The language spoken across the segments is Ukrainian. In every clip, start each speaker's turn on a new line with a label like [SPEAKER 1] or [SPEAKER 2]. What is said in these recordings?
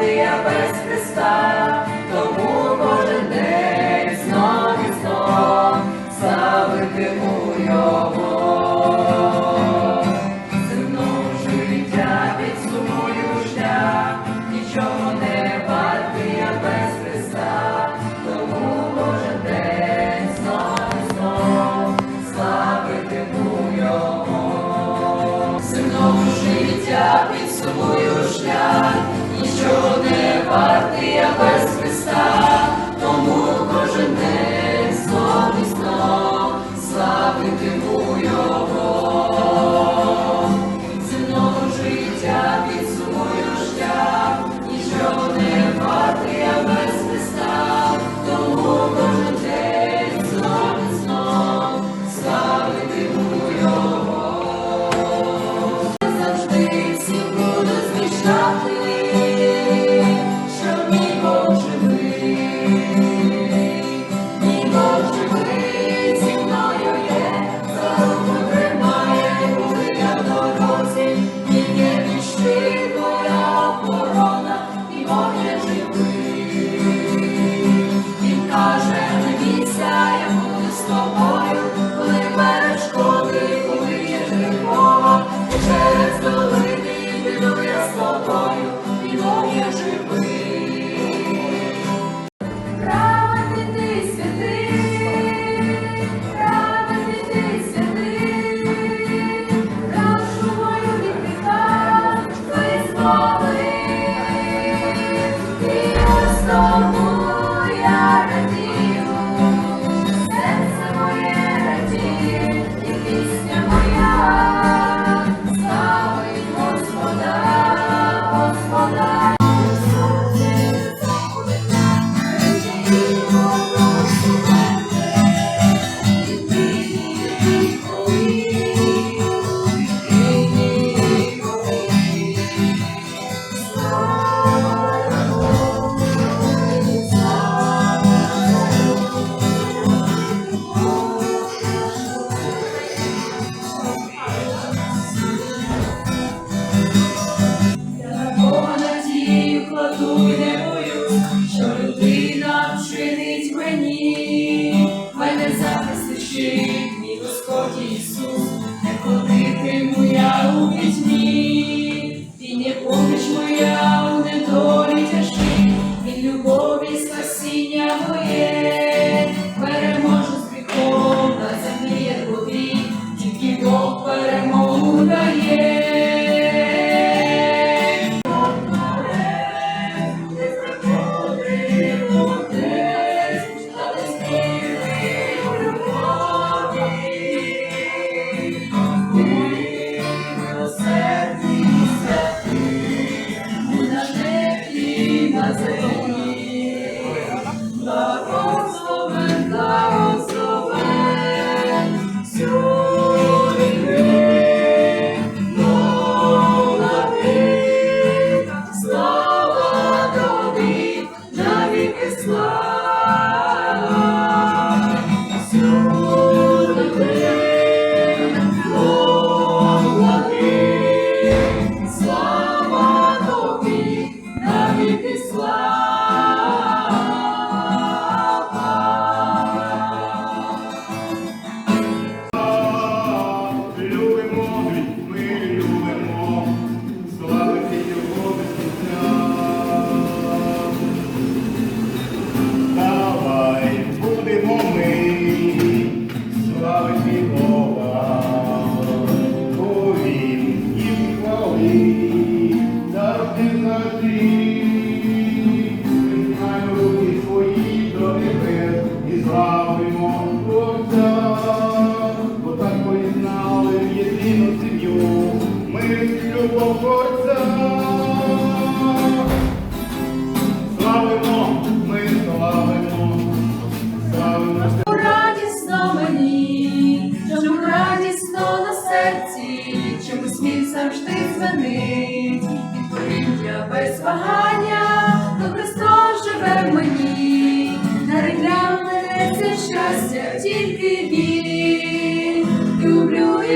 [SPEAKER 1] вартий я без Христа, Вартий я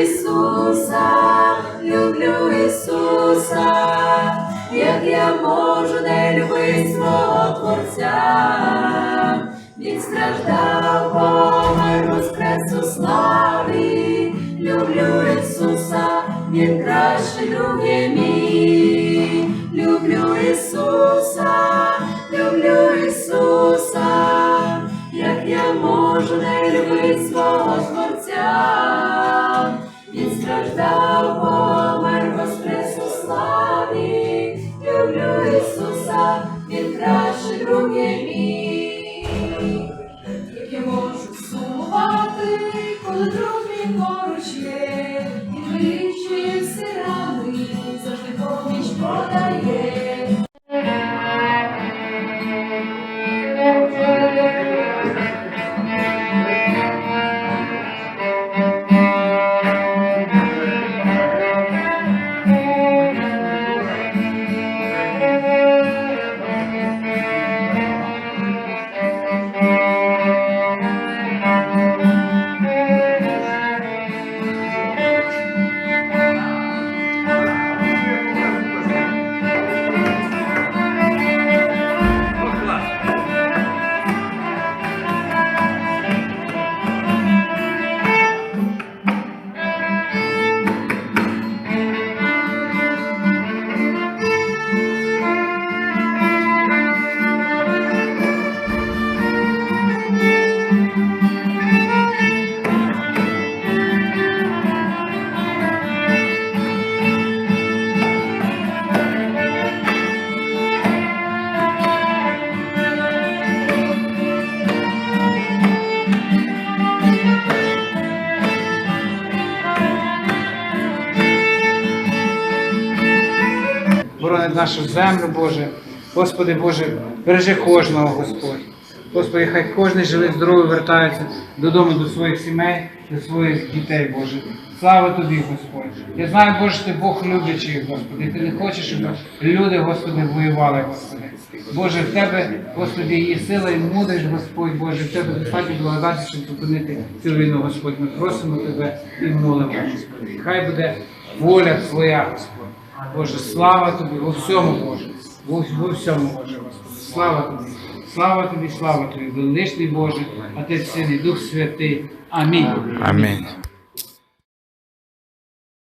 [SPEAKER 1] Ісуса, люблю Ісуса, як я можу не любити свого Творця? Він страждав, помер, воскрес у славі. Люблю Ісуса, Він краще друг мій. Мій поруч є, і вирішує всі рани, завжди поміч подає.
[SPEAKER 2] Боронить нашу землю, Боже. Господи Боже, бережи кожного, Господь. Господи, хай кожен живий, здоровий вертається додому до своїх сімей, до своїх дітей, Боже. Слава Тобі, Господь. Я знаю, Боже, ти Бог люблячий, Господи. Ти не хочеш, щоб люди, Господи, воювали, Господи. Боже, в Тебе, Господи, є сила і мудрість, Господь Боже, в Тебе достатньо благодаті, щоб зупинити цю війну, Господь. Ми просимо Тебе і молимо, Господи. Хай буде воля Твоя, Господь. Боже, слава тобі во всьому, Боже, во, всьому, Боже. Слава тобі, слава тобі, слава тобі, величний Боже, Отець Син і Дух Святий. Амінь.
[SPEAKER 3] Амінь.